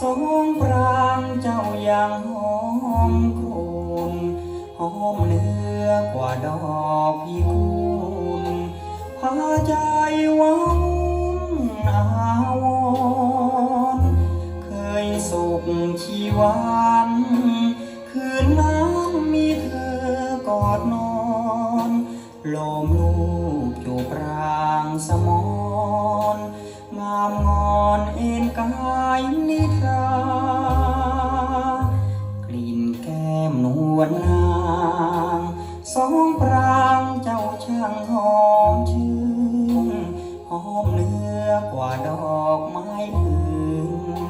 สองปรางเจ้ายังหอมคุณหอมเนื้อกว่าดอกพิคุลพาใจวังนาวนเคยสุขชีวันคืนน้ำมีเธอกอดนอนลม ลูกจูบรางสมอนงามงอนเอ็นกายนิทรากลิ่นแก้มนวลนางสองปรางเจ้าช่างหอมชื่นหอมเนื้อกว่าดอกไม้อื่น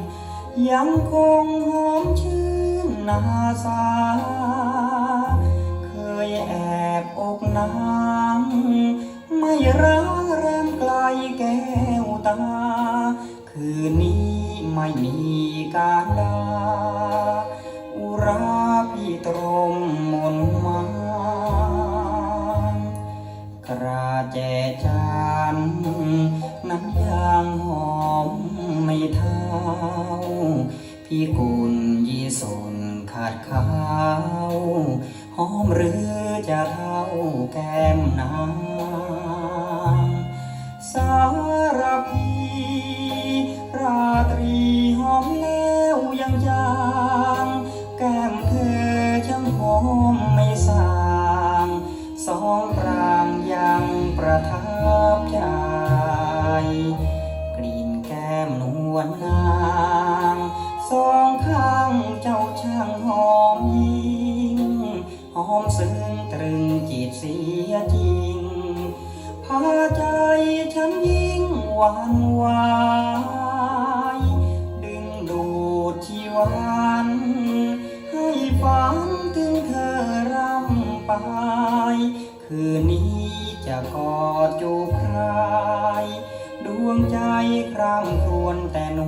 ยังคงหอมชื่นนาสาเคยแอบอกนา รักแรมไกลแก้วตา คืนนี้ไม่มีการดาอุราพี่ตรมมนมากระแจจานนั้นยังหอมไม่เท่า พี่กุลยีสนขาดขาว หอมหรือจะเท่าแก้มนาง ของปรางยังประทับใจ กลิ่นแก้มนวลนางสองข้างเจ้าช่างหอมยิ่งหอมซึ้งตรึงจิตเสียจริง พาใจฉันยิ่งหวานวายดึงดูดชีวันให้ฝันถึงเธอรำไป คืนนี้จะกอดจูบใคร ดวงใจคร่ำครวญแต่น